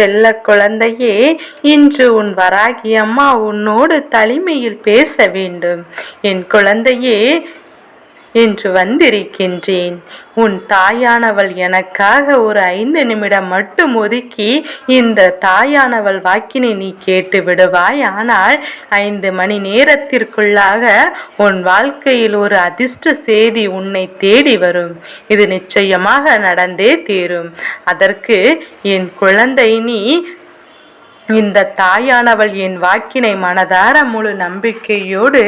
செல்ல குழந்தையே இன்று உன் வராகி அம்மா உன்னோடு தனிமையில் பேச வேண்டும். என் குழந்தையே என்று வந்திருக்கின்றேன். உன் தாயானவள் எனக்காக ஒரு ஐந்து நிமிடம் மட்டும் ஒதுக்கி இந்த தாயானவள் வாக்கினை நீ கேட்டு விடுவாய். ஆனால் ஐந்து மணி நேரத்திற்குள்ளாக உன் வாழ்க்கையில் ஒரு அதிர்ஷ்ட செய்தி உன்னை தேடி வரும். இது நிச்சயமாக நடந்தே தீரும். அதற்கு என் குழந்தை நீ இந்த தாயானவள் என் வாக்கினை மனதார முழு நம்பிக்கையோடு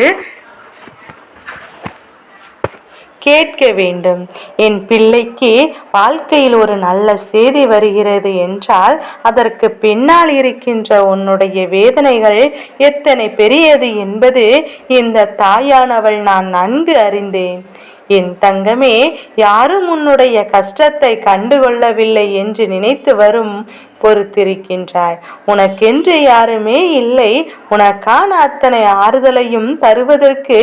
கேட்க வேண்டும். என் பிள்ளைக்கு வாழ்க்கையில் ஒரு நல்ல செய்தி வருகிறது என்றால் அதற்கு பின்னால் இருக்கின்ற உன்னுடைய வேதனைகள் எத்தனை பெரியது என்பது இந்த தாயானவள் நான் நன்கு அறிந்தேன். என் தங்கமே யாரும் உன்னுடைய கஷ்டத்தை கண்டுகொள்ளவில்லை என்று நினைத்து வரும் பொறுத்திருக்கின்றாய். உனக்கென்று யாருமே இல்லை. உனக்கான அத்தனை ஆறுதலையும் தருவதற்கு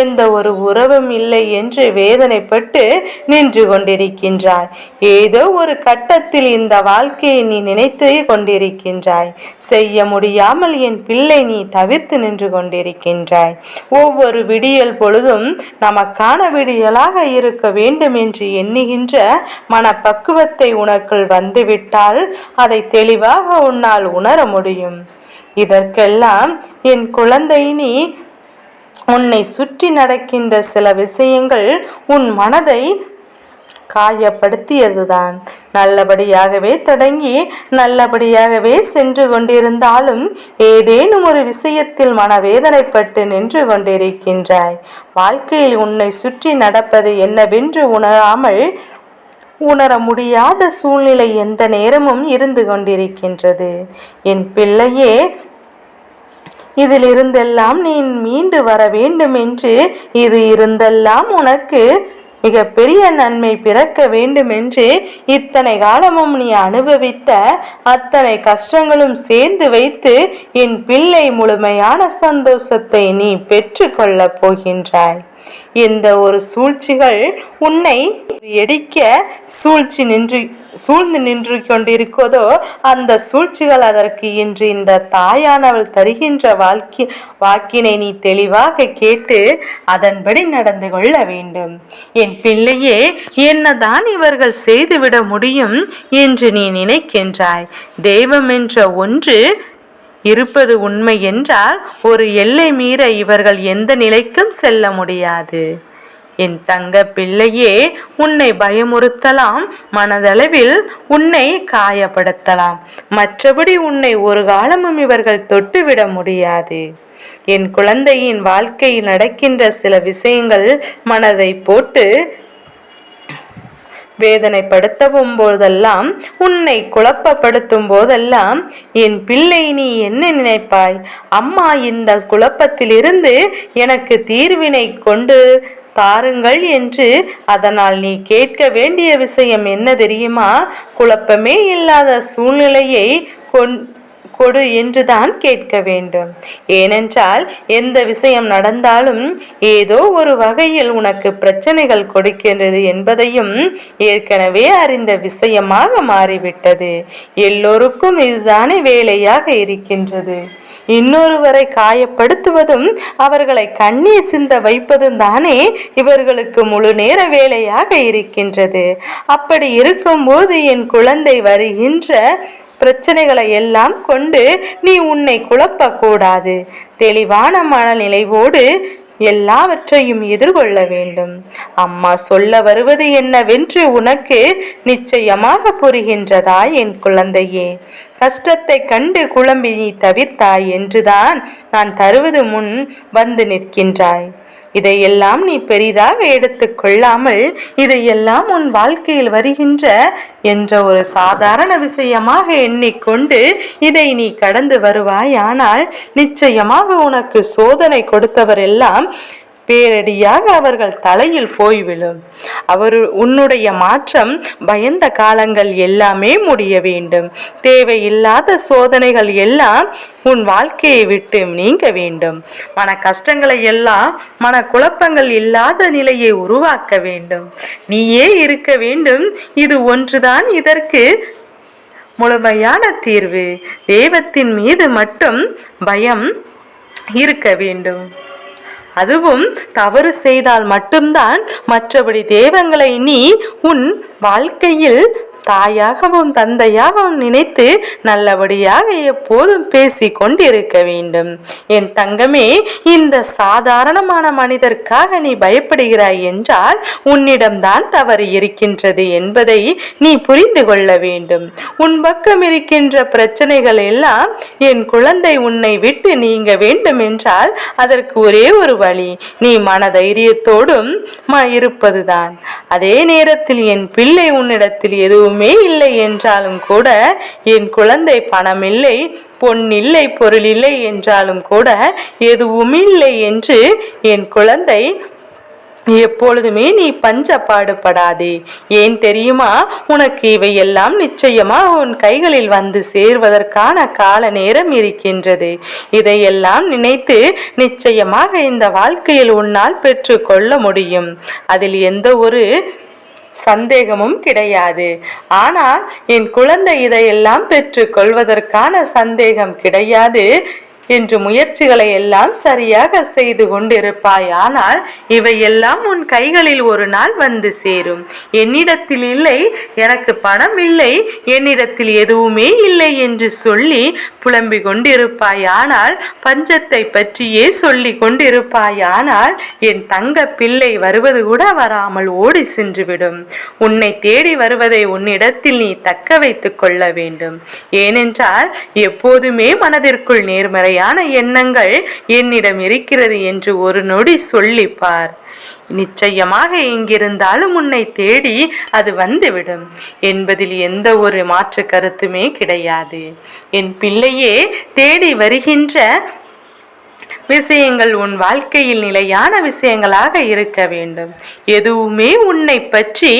எந்த ஒரு உறவும் இல்லை என்று வேதனைப்பட்டு நின்று கொண்டிருக்கின்றாய். ஏதோ ஒரு கட்டத்தில் இந்த வாழ்க்கையை நீ நினைத்து கொண்டிருக்கின்றாய். செய்ய முடியாமல் என் பிள்ளை நீ தவிர்த்து நின்று கொண்டிருக்கின்றாய். ஒவ்வொரு விடியல் பொழுதும் நமக்கான விடியலாக இருக்க வேண்டும் என்று எண்ணுகின்ற மனப்பக்குவத்தை உனக்குள் வந்துவிட்டால் அதை தெளிவாக உன்னால் உணர முடியும். இதற்கெல்லாம் என் குழந்தை நீ உன்னை சுற்றி நடக்கின்ற சில விஷயங்கள் உன் மனதை காயப்படுத்தியதுதான். நல்லபடியாகவே தொடங்கி நல்லபடியாகவே சென்று கொண்டிருந்தாலும் ஏதேனும் ஒரு விஷயத்தில் மனவேதனைப்பட்டு நின்று கொண்டிருக்கின்றாய். வாழ்க்கையில் உன்னை சுற்றி நடப்பது என்னவென்று உணராமல் உணர முடியாத சூழ்நிலை எந்த நேரமும் இருந்து கொண்டிருக்கின்றது. என் பிள்ளையே இதிலிருந்தெல்லாம் நீ மீண்டு வர வேண்டும் என்று இது இருந்தெல்லாம் உனக்கு மிக பெரிய நன்மை பிறக்க வேண்டும் என்று இத்தனை காலமும் நீ அனுபவித்த அத்தனை கஷ்டங்களும் சேர்ந்து வைத்து என் பிள்ளை முழுமையான சந்தோஷத்தை நீ பெற்றுக்கொள்ளப் போகின்றாய். இந்த ஒரு சூழ்ச்சிகள் உன்னை எடிக்க சூழ்ச்சி நின்று சூழ்ந்து நின்று கொண்டிருக்கதோ அந்த சூழ்ச்சிகள் அதற்கு இன்று இந்த தாயானவள் தருகின்ற வாழ்க்கை வாக்கினை நீ தெளிவாக கேட்டு அதன்படி நடந்து கொள்ள வேண்டும். என் பிள்ளையே என்னதான் இவர்கள் செய்துவிட முடியும் என்று நீ நினைக்கின்றாய். தெய்வம் என்ற ஒன்று இருப்பது உண்மை என்றால் ஒரு எல்லை மீற இவர்கள் எந்த நிலைக்கும் செல்ல முடியாது. என் தங்க பிள்ளையே உன்னை பயமுறுத்தலாம். மனதளவில் உன்னை காயப்படுத்தலாம். மற்றபடி உன்னை ஒரு காலமும் இவர்கள் தொட்டுவிட முடியாது. என் குழந்தையின் வாழ்க்கையில் நடக்கின்ற சில விஷயங்கள் மனதை போட்டு வேதனைப்படுத்தவும் போதெல்லாம் உன்னை குழப்பப்படுத்தும் போதெல்லாம் என் பிள்ளை நீ என்ன நினைப்பாய்? அம்மா இந்த குழப்பத்திலிருந்து எனக்கு தீர்வினை கொண்டு தாருங்கள் என்று அதனால் நீ கேட்க வேண்டிய விஷயம் என்ன தெரியுமா? குழப்பமே இல்லாத சூழ்நிலையை கொண் கொடு என்றுதான் கேட்க வேண்டும். ஏனென்றால் எந்த விஷயம் நடந்தாலும் ஏதோ ஒரு வகையில் உனக்கு பிரச்சனைகள் கொடுக்கின்றது என்பதையும் ஏற்கனவே அறிந்த விஷயமாக மாறிவிட்டது. எல்லோருக்கும் இதுதானே வேலையாக இருக்கின்றது. இன்னொருவரை காயப்படுத்துவதும் அவர்களை கண்ணீர் சிந்த வைப்பதும் தானே இவர்களுக்கு முழு நேர வேலையாக இருக்கின்றது. அப்படி இருக்கும்போது என் குழந்தை வருகின்ற பிரச்சனைகளை எல்லாம் கொண்டு நீ உன்னை குழப்பக்கூடாது. தெளிவான மனநிலைவோடு எல்லாவற்றையும் எதிர்கொள்ள வேண்டும். அம்மா சொல்ல வருவது என்னவென்று உனக்கு நிச்சயமாக புரிகின்றதா என் குழந்தையே? கஷ்டத்தை கண்டு குழம்பி நீ தவிர்த்தாய் என்றுதான் நான் தருவது முன் வந்து நிற்கின்றாய். இதையெல்லாம் நீ பெரிதாக எடுத்துக்கொள்ளாமல் இதையெல்லாம் உன் வாழ்க்கையில் வருகின்ற என்ற ஒரு சாதாரண விஷயமாக எண்ணிக்கொண்டு இதை நீ கடந்து வருவாய் ஆனால் நிச்சயமாக உனக்கு சோதனை கொடுத்தவர் எல்லாம் பேரடியாக அவர்கள் தலையில் போய்விடும் அவர் உன்னுடைய மாற்றம் பயந்த காலங்கள் எல்லாமே முடிய வேண்டும். தேவையில்லாத சோதனைகள் எல்லாம் உன் வாழ்க்கையை விட்டு நீங்க வேண்டும். மன கஷ்டங்களை எல்லாம் மன குழப்பங்கள் இல்லாத நிலையை உருவாக்க வேண்டும். நீயே இருக்க வேண்டும். இது ஒன்றுதான் இதற்கு முழுமையான தீர்வு. தெய்வத்தின் மீது மட்டும் பயம் இருக்க வேண்டும். அதுவும் தவறு செய்தால் மட்டும்தான் மற்றபடி தெய்வங்களை நீ உன் வாழ்க்கையில் தாயாகவும் தந்தையாகவும் நினைத்து நல்லபடியாக எப்போதும் பேசி கொண்டிருக்க வேண்டும். என் தங்கமே இந்த சாதாரணமான மனிதர்க்காக நீ பயப்படுகிறாய் என்றால் உன்னிடம்தான் தவறு இருக்கின்றது என்பதை நீ புரிந்து கொள்ள வேண்டும். உன் பக்கம் இருக்கின்ற பிரச்சனைகள் எல்லாம் என் குழந்தை உன்னை விட்டு நீங்க வேண்டும் என்றால் அதற்கு ஒரே ஒரு வழி நீ மன தைரியத்தோடும் இருப்பதுதான். அதே நேரத்தில் என் பிள்ளை உன்னிடத்தில் எதுவும் எதுவுமே இல்லை என்றாலும் கூட என் குழந்தை பணம் இல்லை பொன் இல்லை பொருள் இல்லை என்றாலும் கூட எதுவும் இல்லை என்று என் குழந்தை எப்பொழுதுமே நீ பஞ்ச பாடுபடாதே. ஏன் தெரியுமா? உனக்கு இவையெல்லாம் நிச்சயமா உன் கைகளில் வந்து சேர்வதற்கான கால நேரம் இருக்கின்றது. இதையெல்லாம் நினைத்து நிச்சயமாக இந்த வாழ்க்கையில் உன்னால் பெற்று கொள்ள முடியும். அதில் எந்த ஒரு சந்தேகமும் கிடையாது. ஆனால் என் குழந்தை இதையெல்லாம் பெற்று கொள்வதற்கான சந்தேகம் கிடையாது என்று முயற்சிகளை எல்லாம் சரியாக செய்து கொண்டிருப்பாய். ஆனால் இவையெல்லாம் உன் கைகளில் ஒரு நாள் வந்து சேரும். என்னிடத்தில் இல்லை எனக்கு பணம் இல்லை என்னிடத்தில் எதுவுமே இல்லை என்று சொல்லி புலம்பிக் கொண்டிருப்பாய். ஆனால் பஞ்சத்தை பற்றியே சொல்லி கொண்டிருப்பாய். ஆனால் என் தங்க பிள்ளை வருவது கூட வராமல் ஓடி சென்றுவிடும். உன்னை தேடி வருவதை உன்னிடத்தில் நீ தக்க வைத்துக் கொள்ள வேண்டும். ஏனென்றால் எப்போதுமே மனதிற்குள் நேர்மறை மாதிரியான எண்ணங்கள் என்னிடம் இருக்கிறது என்று ஒரு நொடி சொல்லிப்பார். நிச்சயமாக எங்கிருந்தாலும் உன்னை தேடி அது வந்துவிடும். என்பதில் எந்த ஒரு மாற்று கருத்துமே கிடையாது. என் பிள்ளையே தேடி வருகின்ற விஷயங்கள் உன் வாழ்க்கையில் நிலையான விஷயங்களாக இருக்க வேண்டும். எதுவுமே உன்னை பற்றி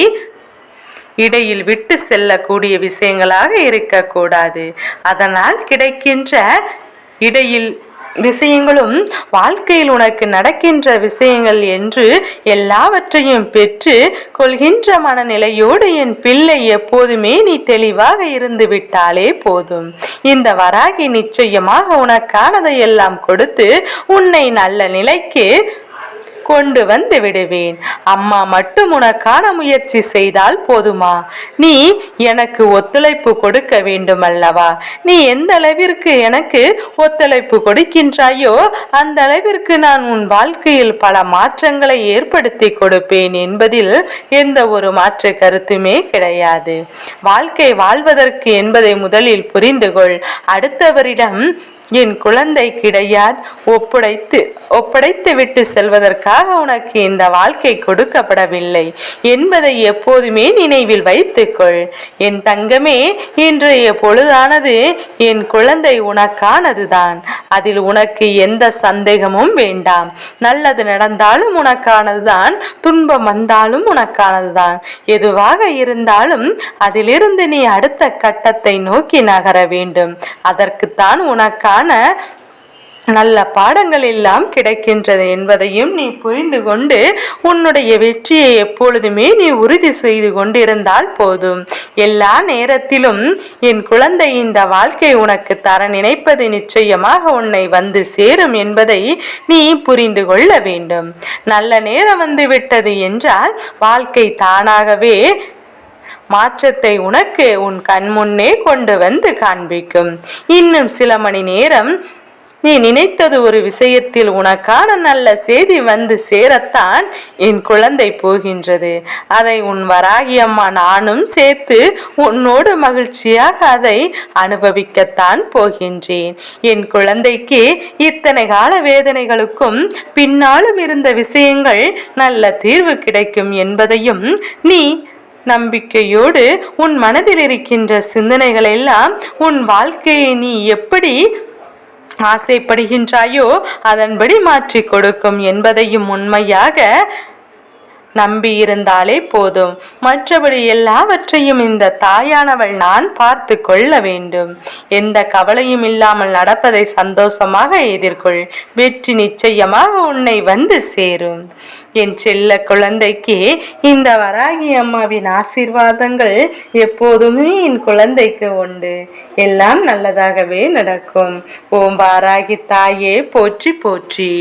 இடையில் விட்டு செல்லக்கூடிய விஷயங்களாக இருக்கக்கூடாது. அதனால் கிடைக்கின்ற இடையில் விஷயங்களும் வாழ்க்கையில் உனக்கு நடக்கின்ற விஷயங்கள் என்று எல்லாவற்றையும் பெற்று கொள்கின்ற மனநிலையோடு என் பிள்ளை எப்போதுமே நீ தெளிவாக இருந்து விட்டாலே போதும். இந்த வராகி நிச்சயமாக உனக்கானதை எல்லாம் கொடுத்து உன்னை நல்ல நிலைக்கு கொண்டு வந்து விடுவேன். அம்மா மட்டும் உனக்கான முயற்சி செய்தால் போதுமா? நீ எனக்கு ஒத்துழைப்பு கொடுக்க வேண்டும் அல்லவா நீ எந்த அளவிற்கு எனக்கு ஒத்துழைப்பு கொடுக்கின்றாயோ அந்த அளவிற்கு நான் உன் வாழ்க்கையில் பல மாற்றங்களை ஏற்படுத்தி கொடுப்பேன் என்பதில் எந்த ஒரு மாற்று கருத்துமே கிடையாது. வாழ்க்கை வாழ்வதற்கு என்பதை முதலில் புரிந்துகொள். அடுத்தவரிடம் என் குழந்தை கிடையாது. ஒப்படைத்து ஒப்படைத்து விட்டு செல்வதற்காக உனக்கு இந்த வாழ்க்கை கொடுக்கப்படவில்லை. என்பதை எப்போதுமே நினைவில் வைத்துக்கொள். என் தங்கமே இன்றைய பொழுதானது என் குழந்தை உனக்கானதுதான். அதில் உனக்கு எந்த சந்தேகமும் வேண்டாம். நல்லது நடந்தாலும் உனக்கானதுதான். துன்பம் வந்தாலும் உனக்கானதுதான். எதுவாக இருந்தாலும் அதிலிருந்து நீ அடுத்த கட்டத்தை நோக்கி நகர வேண்டும். அதற்குத்தான் உனக்கான நல்ல பாடங்கள் எல்லாம் கிடைக்கின்றது என்பதையும் நீ புரிந்து கொண்டு உன்னுடைய வெற்றியை எப்பொழுதுமே நீ உறுதி செய்து கொண்டிருந்தால் போதும். எல்லா நேரத்திலும் என் குழந்தை இந்த வாழ்க்கை உனக்கு தர நினைப்பது நிச்சயமாக உன்னை வந்து சேரும் என்பதை நீ புரிந்து கொள்ள வேண்டும். நல்ல நேரம் வந்து விட்டது என்றால் வாழ்க்கை தானாகவே மாற்றத்தை உனக்கு உன் கண் முன்னே கொண்டு வந்து காண்பிக்கும். இன்னும் சில மணி நேரம் நீ நினைத்தது ஒரு விஷயத்தில் உனக்கான நல்ல செய்தி வந்து சேரத்தான் என் குழந்தை போகின்றது. அதை உன் வராகி அம்மா நானும் சேர்த்து உன்னோடு மகிழ்ச்சியாக அதை அனுபவிக்கத்தான் போகின்றேன். என் குழந்தைக்கு இத்தனை கால வேதனைகளுக்கும் பின்னாலும் இருந்த விஷயங்கள் நல்ல தீர்வு கிடைக்கும் என்பதையும் நீ நம்பிக்கையோடு உன் மனதில் இருக்கின்ற சிந்தனைகள் எல்லாம் உன் வாழ்க்கையை நீ எப்படி ஆசைப்படுகின்றாயோ அதன்படி மாற்றி கொடுக்கும் என்பதையும் உண்மையாக நம்பி இருந்தாலே போதும். மற்றபடி எல்லாவற்றையும் இந்த தாயானவள் நான் பார்த்து கொள்ள வேண்டும். எந்த கவலையும் இல்லாமல் நடப்பதை சந்தோஷமாக எதிர்கொள். வெற்றி நிச்சயமாக உன்னை வந்து சேரும். என் செல்ல குழந்தைக்கு இந்த வராகி அம்மாவின் ஆசீர்வாதங்கள் எப்போதுமே என் குழந்தைக்கு உண்டு. எல்லாம் நல்லதாகவே நடக்கும். ஓம் வாராகி தாயே போற்றி போற்றி.